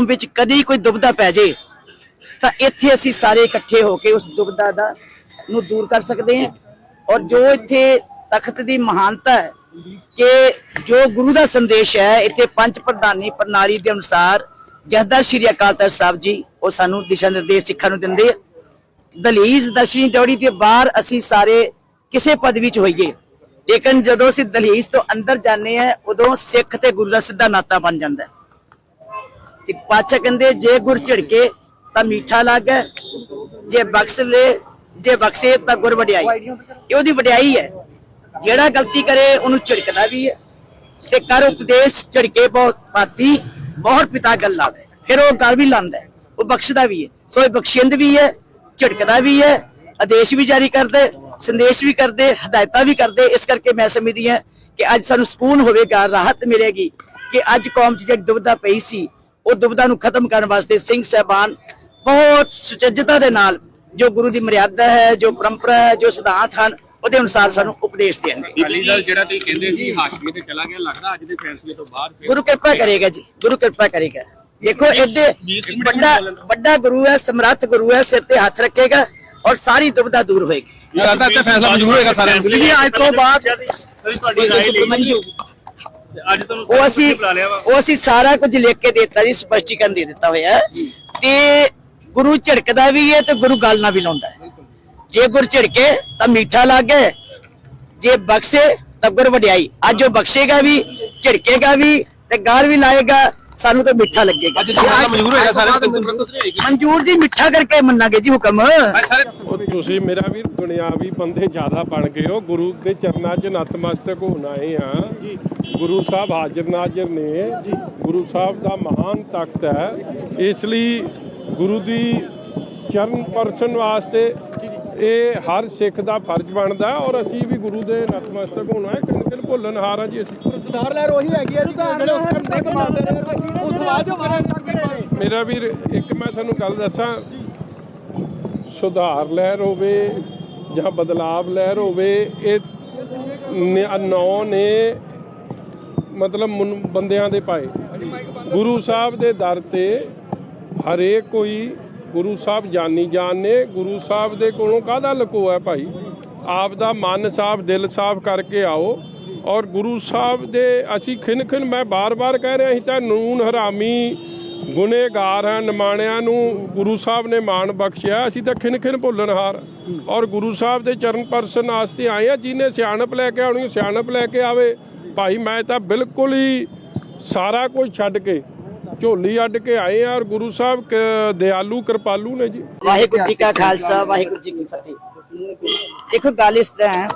ਕੌਮ ਵਿੱਚ ਕਦੀ ਕੋਈ ਦੁਬਦਾ ਪੈ ਜੇ, ਤਾਂ ਇੱਥੇ ਅਸੀਂ ਸਾਰੇ ਇਕੱਠੇ ਹੋ ਕੇ ਉਸ ਦੁਬਦਾ ਦਾ ਨੂੰ ਦੂਰ ਕਰ ਸਕਦੇ ਹਾਂ। ਔਰ ਜੋ ਇੱਥੇ ਤਖਤ ਦੀ ਮਹਾਨਤਾ ਹੈ ਕਿ ਜੋ ਗੁਰੂ ਦਾ ਸੰਦੇਸ਼ ਹੈ, ਇੱਥੇ ਪੰਜ ਪ੍ਰਧਾਨੀ ਪ੍ਰਣਾਲੀ ਦੇ ਅਨੁਸਾਰ ਜਹਦਰ ਸ਼੍ਰੀ ਅਕਾਲ ਤਖਤ ਸਾਹਿਬ ਜੀ, ਉਹ ਸਾਨੂੰ ਦਿਸ਼ਾ ਨਿਰਦੇਸ਼ ਸਿੱਖਾਂ ਨੂੰ ਦਿੰਦੇ ਆ। ਦਲੀਜ ਦਰਸ਼ਨੀ ਦੌੜੀ ਦੇ ਬਾਹਰ ਅਸੀਂ ਸਾਰੇ ਕਿਸੇ ਪਦਵੀ ਚ ਹੋਈਏ, ਲੇਕਿਨ ਜਦੋਂ ਅਸੀਂ ਦਲੀਜ ਤੋਂ ਅੰਦਰ ਜਾਂਦੇ ਆ ਉਦੋਂ ਸਿੱਖ ਤੇ ਗੁਰੂ ਦਾ ਸਿੱਧਾ ਨਾਤਾ ਬਣ ਜਾਂਦਾ ਹੈ। ਤੇ ਪਾਚਾ ਕਹਿੰਦੇ ਜੇ ਗੁਰ ਝਿੜਕੇ ਤਾਂ ਮਿੱਠਾ ਲੱਗੇ ਜੇ ਬਖਸ਼ ਲੈ ਜੇ ਬਖਸ਼ੇ ਤਾਂ ਗੁਰ ਵਡਿਆਈ। ਇਹ ਉਹਦੀ ਵਡਿਆਈ ਹੈ। ਜਿਹੜਾ ਗਲਤੀ ਕਰੇ ਉਹਨੂੰ ਝਿੜਕਦਾ ਵੀ ਹੈ। ਤੇ ਕਰ ਉਪਦੇਸ਼ ਝਿੜਕੇ ਬਹੁਤ ਪਾਤੀ ਬਹੁਤ ਪਿਤਾ ਗੱਲ ਲਾਵੇ। ਫਿਰ ਉਹ ਗੱਲ ਵੀ ਲਾਂਦਾ ਹੈ, ਉਹ ਬਖਸ਼ਦਾ ਵੀ ਹੈ। ਸੋ ਇਹ ਬਖਸ਼ਿੰਦ ਵੀ ਹੈ ਝਿੜਕਦਾ ਵੀ ਹੈ ਆਦੇਸ਼ ਵੀ ਜਾਰੀ ਕਰਦੇ ਸੰਦੇਸ਼ ਵੀ ਕਰਦੇ ਹਦਾਇਤਾਂ ਵੀ ਕਰਦੇ। ਇਸ ਕਰਕੇ ਮੈਂ ਸਮਝਦੀ ਹਾਂ ਕਿ ਅੱਜ ਸਾਨੂੰ ਸਕੂਨ ਹੋਵੇਗਾ ਰਾਹਤ ਮਿਲੇਗੀ ਕਿ ਅੱਜ ਕੌਮ 'ਚ ਜਿਹੜੀ ਦੁਬਦਾ ਪਈ ਸੀ ਉਹ ਦੁਬਦਾ ਨੂੰ ਖਤਮ ਕਰਨ ਵਾਸਤੇ ਸਿੰਘ ਸਹਿਬਾਨ ਬਹੁਤ ਸੁਚੱਜਤਾ ਦੇ ਨਾਲ ਜੋ ਗੁਰੂ ਦੀ ਮਰਿਆਦਾ ਹੈ ਜੋ ਪਰੰਪਰਾ ਹੈ ਜੋ ਸਿਧਾਂਤ ਹਨ ਉਹਦੇ ਅਨੁਸਾਰ ਸਾਨੂੰ ਉਪਦੇਸ਼ ਦੇਣਗੇ। ਅਕਾਲੀ ਦਲ ਜਿਹੜਾ ਤੁਸੀਂ ਕਹਿੰਦੇ ਸੀ ਹਾਸ਼ਮੀ ਤੇ ਚਲਾ ਗਿਆ ਲੱਗਦਾ ਅੱਜ ਦੇ ਫੈਸਲੇ ਤੋਂ ਬਾਅਦ ਫਿਰ ਗੁਰੂ ਕਿਰਪਾ ਕਰੇਗਾ ਜੀ ਗੁਰੂ ਕਿਰਪਾ ਕਰੇਗਾ। ਦੇਖੋ ਇਹਦੇ ਵੱਡਾ ਵੱਡਾ ਗੁਰੂ ਹੈ ਸਮਰੱਥ ਗੁਰੂ ਹੈ ਸਿਰ ਤੇ ਹੱਥ ਰੱਖੇਗਾ ਔਰ ਸਾਰੀ ਦੁਬਦਾ ਦੂਰ ਹੋਏਗੀ। ਲੱਗਦਾ ਤੇ ਫੈਸਲਾ ਮਨਜ਼ੂਰ ਹੋਏਗਾ ਸਾਰਿਆਂ ਨੂੰ। ਜੀ ਅੱਜ ਤੋਂ ਬਾਅਦ ਤੁਹਾਡੀ ਰਾਏ ਲਈ ਅੱਜ ਤੁਹਾਨੂੰ ਉਹ ਅਸੀਂ ਬੁਲਾ ਲਿਆ ਵਾ। ਉਹ ਅਸੀਂ ਸਾਰਾ ਕੁਝ ਲਿਖ ਕੇ ਦੇ ਦਿੱਤਾ ਜੀ ਸਪਸ਼ਟੀਕਰਨ ਦੇ ਦਿੱਤਾ ਹੋਇਆ। ਤੇ ਗੁਰੂ ਝਿੜਕਦਾ ਵੀ ਹੈ ਤੇ ਗੁਰੂ ਗੱਲ ਨਾਲ ਵੀ ਲਾਉਂਦਾ ਹੈ ਜੇ ਗੁਰ ਝਿੜਕੇ ਤਾਂ ਮਿੱਠਾ ਲੱਗੇ ਜੇ ਬਖਸ਼ੇ ਤਾਂ ਗੁਰ ਵਡਿਆਈ। ਅੱਜ ਉਹ ਬਖਸ਼ੇਗਾ ਵੀ ਝਿੜਕੇਗਾ ਵੀ ਤੇ ਗਾਲ ਵੀ ਲਾਏਗਾ। ਸਾਨੂੰ ਤਾਂ ਮਿੱਠਾ ਲੱਗੇਗਾ। ਅੱਜ ਮਨਜ਼ੂਰ ਹੋਏਗਾ ਜੀ ਮਿੱਠਾ ਕਰਕੇ ਮੰਨਾਂਗੇ ਜੀ ਹੁਕਮ। ਤੁਸੀਂ ਮੇਰਾ ਵੀ ਦੁਨਿਆਵੀ ਬੰਦੇ ਜ਼ਿਆਦਾ ਬਣ ਗਏ ਹੋ। ਗੁਰੂ ਦੇ ਚਰਨਾਂ 'ਚ ਨਤਮਸਤਕ ਹੋਣ ਆਏ ਆ। ਜੀ। ਗੁਰੂ ਸਾਹਿਬ ਹਾਜ਼ਰ ਨਾਜ਼ਰ ਨੇ। ਜੀ। ਗੁਰੂ ਸਾਹਿਬ ਦਾ ਮਹਾਨ ਤਖਤ ਹੈ। ਇਸ ਲਈ ਗੁਰੂ ਦੀ ਚਰਨ ਪਰਸਨ ਵਾਸਤੇ ਇਹ ਹਰ ਸਿੱਖ ਦਾ ਫਰਜ਼ ਬਣਦਾ ਔਰ ਅਸੀਂ ਵੀ ਗੁਰੂ ਦੇ ਨਤਮਸਤਕ ਹੋਣਾ ਹੈ। ਕਿਨ ਕਿਨ ਭੁੱਲਣ ਹਾਰ ਆ ਜੀ ਅਸੀਂ। ਸਰਦਾਰ ਲਹਿਰ ਉਹੀ ਹੈਗੀ ਜੀ ਜਿਹੜੇ ਉਸ ਟਾਈਮ ਸਵਾਲ ਜੋ ਮੇਰਾ ਵੀਰ, ਇੱਕ ਮੈਂ ਤੁਹਾਨੂੰ ਗੱਲ ਦੱਸਾਂ। ਸੁਧਾਰ ਲਹਿਰ ਹੋਵੇ ਜਾਂ ਬਦਲਾਵ ਲਹਿਰ ਹੋਵੇ, ਇਹ ਨੌ ਨੇ ਮਤਲਬ ਬੰਦਿਆਂ ਦੇ ਪਾਏ। ਗੁਰੂ ਸਾਹਿਬ ਦੇ ਦਰ ਤੇ ਹਰੇਕ ਕੋਈ ਗੁਰੂ ਸਾਹਿਬ ਜਾਨੀ ਜਾਨ ਨੇ। ਗੁਰੂ ਸਾਹਿਬ ਦੇ ਕੋਲੋਂ ਕਾਹਦਾ ਲਕੋਆ ਭਾਈ? ਆਪ ਦਾ ਮਨ ਸਾਫ਼, ਦਿਲ ਸਾਫ਼ ਕਰਕੇ ਆਓ। ਔਰ ਗੁਰੂ ਸਾਹਿਬ ਦੇ ਅਸੀਂ ਖਿਨ ਖਿਨ ਮੈਂ ਬਾਰ-ਬਾਰ ਕਹਿ ਰਿਹਾ ਅਸੀਂ ਤਾਂ ਨੂਨ ਹਰਾਮੀ ਗੁਨੇਗਾਰ ਹਨ ਨਿਮਾਣਿਆਂ ਨੂੰ ਗੁਰੂ ਸਾਹਿਬ ਨੇ ਮਾਣ ਬਖਸ਼ਿਆ, ਅਸੀਂ ਤਾਂ ਖਿਨ ਖਿਨ ਭੁੱਲਣਹਾਰ ਔਰ ਗੁਰੂ ਸਾਹਿਬ ਦੇ ਚਰਨ ਪਰਸਨ ਵਾਸਤੇ ਆਏ ਆ, ਜਿਹਨੇ ਸਿਆਣਪ ਲੈ ਕੇ ਆਉਣੀ ਸਿਆਣਪ ਲੈ ਕੇ ਆਵੇ। ਭਾਈ, ਮੈਂ ਤਾਂ ਬਿਲਕੁਲ ਹੀ ਸਾਰਾ ਕੁਝ ਛੱਡ ਕੇ, ਝੋਲੀ ਅੱਡ ਕੇ ਆਏ ਆ ਔਰ ਗੁਰੂ ਸਾਹਿਬ ਦਿਆਲੂ, ਕਿਰਪਾਲੂ ਨੇ ਜੀ। ਵਾਹਿਗੁਰੂ ਜੀ ਕਾ ਖਾਲਸਾ, ਵਾਹਿਗੁਰੂ ਜੀ ਕੀ ਫਤਿਹ। ਦੇਖੋ, ਗੱਲ ਇਸ ਤਰ੍ਹਾਂ ਹੈ